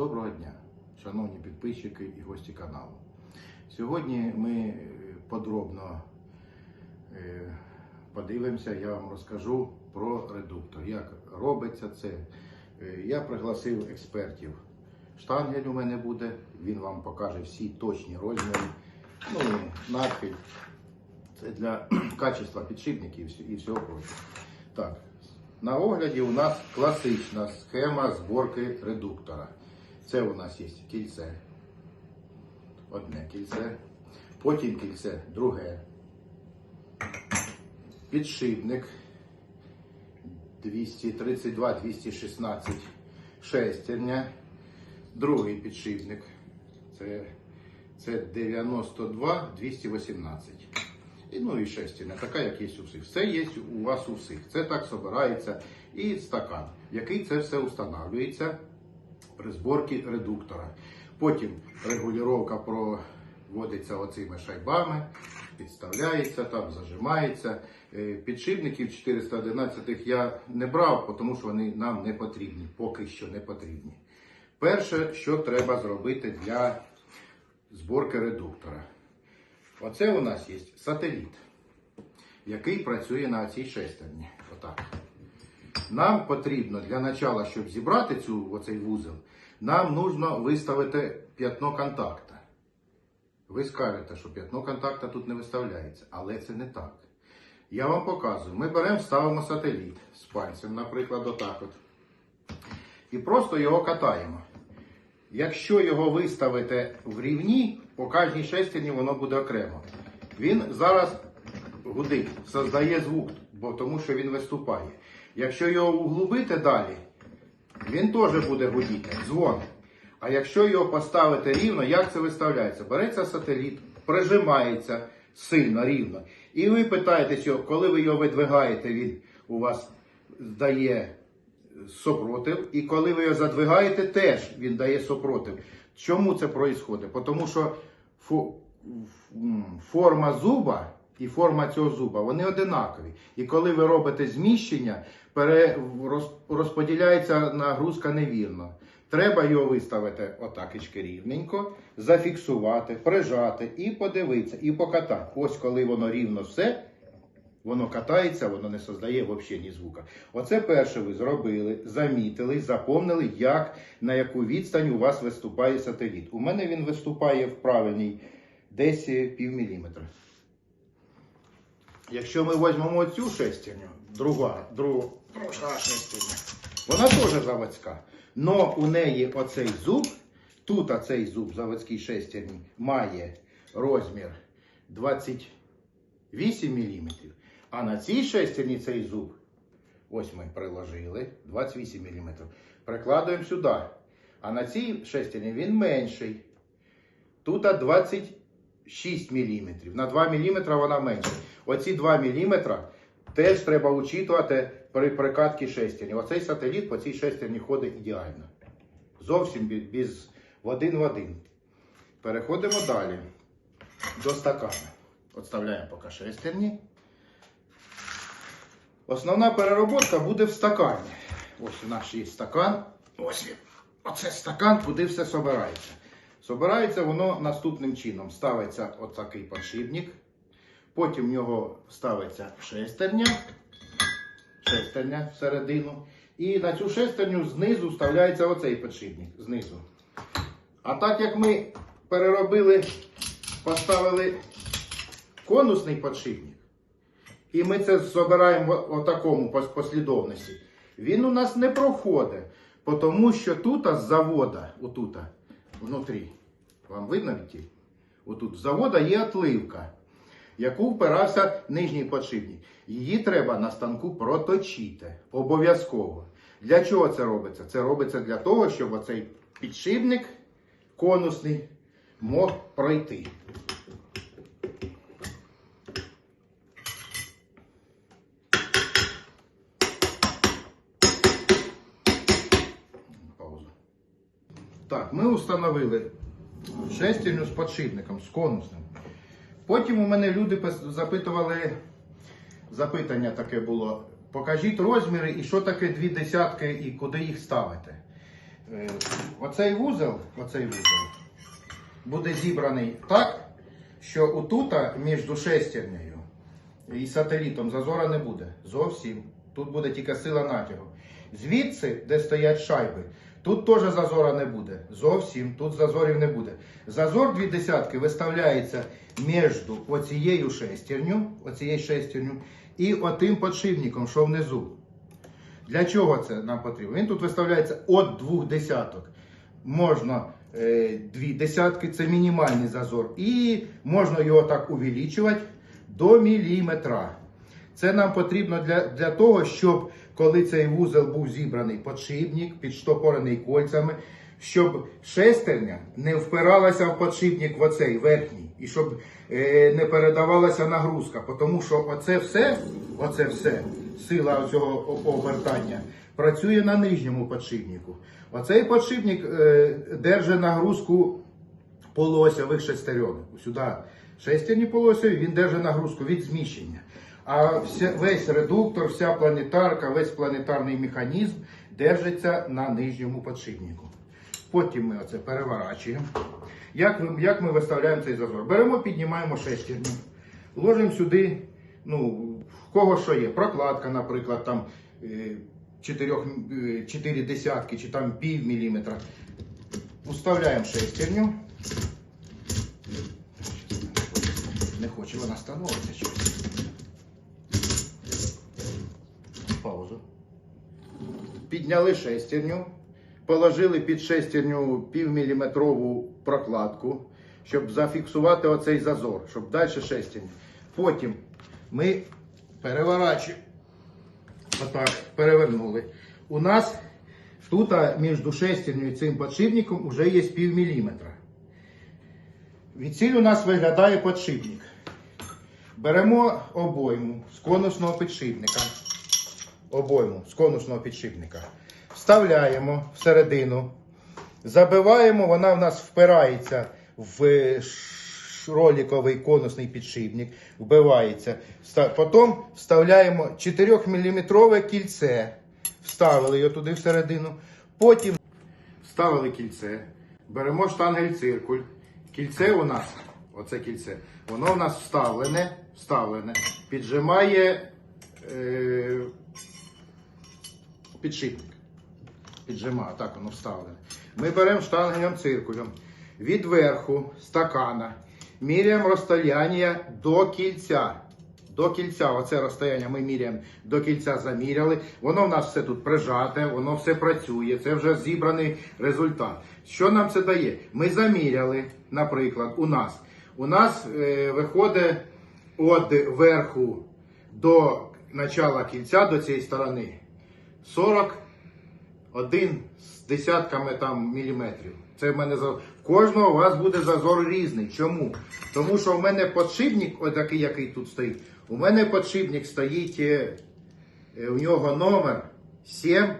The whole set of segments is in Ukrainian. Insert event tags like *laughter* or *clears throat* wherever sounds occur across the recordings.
Доброго дня, шановні підписчики і гості каналу. Сьогодні ми е, подробно е, подивимося, я вам розкажу про редуктор, як робиться це. Е, Я пригласив експертів. Штангель у мене буде, він вам покаже всі точні розміри, ну і надхиль. Це для *clears throat* качества підшипників і всього прочого. Так, на огляді у нас класична схема зборки редуктора. Це у нас є кільце. Одне кільце. Потім кільце друге. Підшипник 232-216 шестерня. Другий підшипник. Це, це 92-218. І, ну і шестерня, така, як є у всіх. Все є у вас у всіх. Це так збирається. І стакан, в який це все встановлюється при зборці редуктора. Потім регулювання проводиться оцими шайбами, підставляється, там зажимається. Е, Підшипників 411 я не брав, тому що вони нам не потрібні, поки що не потрібні. Перше, що треба зробити для зборки редуктора. Оце у нас є сателіт, який працює на цій шестерні. Отак. Нам потрібно для начала, щоб зібрати цю, оцей вузол, нам нужно виставити п'ятно контакта. Ви скажете, що п'ятно контакта тут не виставляється, але це не так. Я вам показую. Ми беремо, ставимо сателіт з пальцем, наприклад, отак от. І просто його катаємо. Якщо його виставити в рівні, по кожній шестерні воно буде окремо. Він зараз гудить, создає звук, бо тому що він виступає. Якщо його углубити далі, він теж буде гудіти, дзвон. А якщо його поставити рівно, як це виставляється? Береться сателіт, прижимається сильно, рівно. І ви питаєтесь, його, коли ви його видвигаєте, він у вас дає супротив, і коли ви його задвигаєте, теж він дає супротив. Чому це відбувається? Тому що фо- форма зуба і форма цього зуба вони одинакові. І коли ви робите зміщення, розподіляється нагрузка невірно. Треба його виставити отакечки рівненько, зафіксувати, прижати і подивитися, і покатати. Ось коли воно рівно все, Воно катається, воно не создає взагалі ні звука. Оце перше ви зробили, замітили, запомнили, як на яку відстань у вас виступає сателіт. У мене він виступає в правильній десь пів міліметра. Якщо ми візьмемо цю шестерню, друга, друга, шестерня, вона теж заводська. Но у неї оцей зуб, тут оцей зуб заводський шестерні має розмір 28 мм. А на цій шестерні цей зуб, ось ми приложили 28 мм. Прикладуємо сюди. А на цій шестерні він менший. Тут 26 мм. На 2 мм вона менша. Оці 2 мм теж треба учитувати при прикатці шестерні. Оцей сателіт по цій шестерні ходить ідеально. Зовсім без в один в один. Переходимо далі до стакана. Отставляємо поки шестерні. Основна перероботка буде в стакані. Ось у нас є стакан. Ось він. Оце стакан, куди все собирається. Собирається воно наступним чином. Ставиться отакий подшипник. Потім в нього ставиться шестерня. Шестерня всередину. І на цю шестерню знизу вставляється оцей подшипник. Знизу. А так як ми переробили, поставили конусний подшипник, і ми це збираємо в такому послідовності. Він у нас не проходить, тому що тут з завода, отут, внутрі, вам видно відтіль? Отут з завода є отливка, яку впирався нижній подшипник. Її треба на станку проточити. Обов'язково. Для чого це робиться? Це робиться для того, щоб оцей підшипник конусний мог пройти. Так, ми встановили шестерню з подшипником, з конусним. Потім у мене люди запитували, запитання таке було. Покажіть розміри і що таке дві десятки і куди їх ставити. Е, Оцей вузол, оцей вузол буде зібраний так, що отута між шестернею і сателітом зазора не буде. Зовсім. Тут буде тільки сила натягу. Звідси, де стоять шайби, тут теж зазора не буде. Зовсім тут зазорів не буде. Зазор дві десятки виставляється між оцією шестерню, оцією шестерню і отим подшипником, що внизу. Для чого це нам потрібно? Він тут виставляється від двох десяток. Можна е, дві десятки, це мінімальний зазор. І можна його так увеличувати до міліметра. Це нам потрібно для, для того, щоб коли цей вузол був зібраний подшипник, підштопорений кольцями, щоб шестерня не впиралася в подшипник в оцей верхній, і щоб е, не передавалася нагрузка. Тому що оце все, оце все, сила цього обертання, працює на нижньому подшипнику. Оцей подшипник е, держить нагрузку полосьових шестеренок. Сюди шестерні полосові, він держить нагрузку від зміщення. А вся, весь редуктор, вся планетарка, весь планетарний механізм держиться на нижньому подшипнику. Потім ми оце переворачуємо. Як, ми- як ми виставляємо цей зазор? Беремо, піднімаємо шестерню, ложимо сюди, ну, в кого що є. Прокладка, наприклад, там е, чотирьох, е, чотири десятки чи там пів міліметра. Уставляємо шестерню. Не хоче вона становитися Підняли шестерню, положили під шестерню півміліметрову прокладку, щоб зафіксувати оцей зазор, щоб далі шестерню. Потім ми переворачуємо. Отак, перевернули. У нас тут між шестерню і цим подшипником вже є пів міліметра. Відсіль у нас виглядає подшипник. Беремо обойму з конусного підшипника. Обойму з конусного підшипника. Вставляємо всередину. Забиваємо, вона в нас впирається в роликовий конусний підшипник, вбивається. Потім вставляємо 4-мм кільце. Вставили його туди всередину. Потім вставили кільце, беремо штангель циркуль. Кільце у нас, оце кільце, воно у нас вставлене, вставлене, піджимає е, підшипник. Піджимає, так воно вставлене. Ми беремо штангелем циркулем від верху стакана, міряємо розстояння до кільця. До кільця, оце розстояння ми міряємо до кільця заміряли. Воно в нас все тут прижате, воно все працює. Це вже зібраний результат. Що нам це дає? Ми заміряли, наприклад, у нас. У нас е, виходить від верху до начала кільця до цієї сторони 41 з десятками там міліметрів. Це в мене за кожного у вас буде зазор різний. Чому? Тому що в мене подшипник, отакий, який тут стоїть. У мене подшипник стоїть, е, е, у нього номер 7.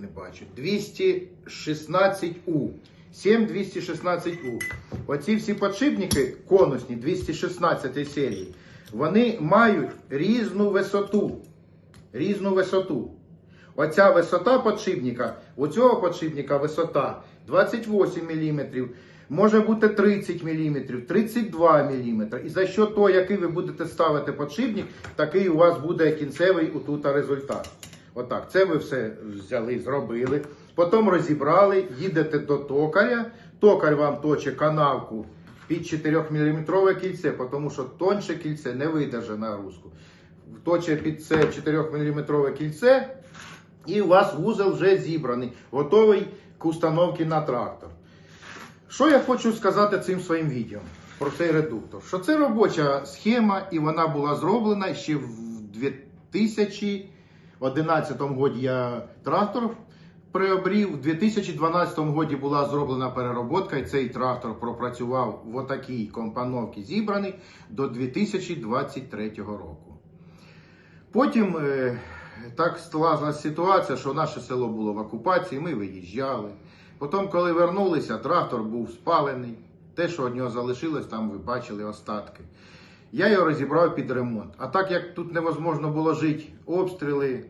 Не бачу. 216У. 7216У. Оці всі подшипники конусні 216 серії, вони мають різну висоту. Різну висоту. Оця висота подшипника, у цього подшипника висота 28 мм, може бути 30 мм, 32 мм. І за що того, який ви будете ставити подшипник, такий у вас буде кінцевий отут результат. Отак, це ви все взяли, зробили. Потім розібрали, їдете до токаря. Токар вам точить канавку під 4-мм кільце, тому що тонше кільце не видержить нагрузку. Точить під це 4-мм кільце, і у вас вузол вже зібраний, готовий к установці на трактор. Що я хочу сказати цим своїм відео про цей редуктор? Що це робоча схема, і вона була зроблена ще в 2011 році я трактор приобрів. У 2012 році була зроблена перероботка, і цей трактор пропрацював в отакій компоновці зібраний до 2023 року. Потім е, так склалася ситуація, що наше село було в окупації, ми виїжджали. Потім, коли вернулися, трактор був спалений. Те, що від нього залишилось, там ви бачили остатки. Я його розібрав під ремонт. А так як тут невозможно було жити, обстріли,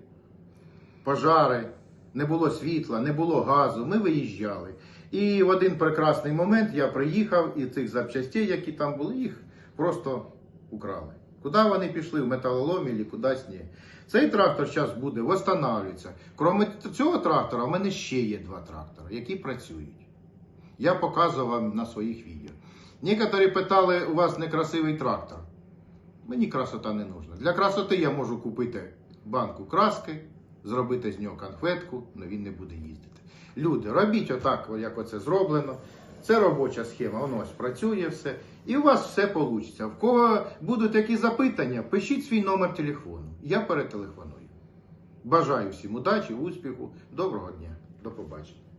пожари, не було світла, не було газу, ми виїжджали. І в один прекрасний момент я приїхав, і цих запчастей, які там були, їх просто украли. Куди вони пішли? В металоломі кудись ні. Цей трактор зараз буде восстанавлюватися. Крім цього трактора, в мене ще є два трактори, які працюють. Я показував вам на своїх відео. Некоторі питали, у вас некрасивий трактор. Мені красота не нужна. Для красоти я можу купити банку краски, зробити з нього конфетку, але він не буде їздити. Люди, робіть отак, як оце зроблено. Це робоча схема, воно ось працює все. І у вас все вийде. В кого будуть якісь запитання, пишіть свій номер телефону. Я перетелефоную. Бажаю всім удачі, успіху, доброго дня, до побачення.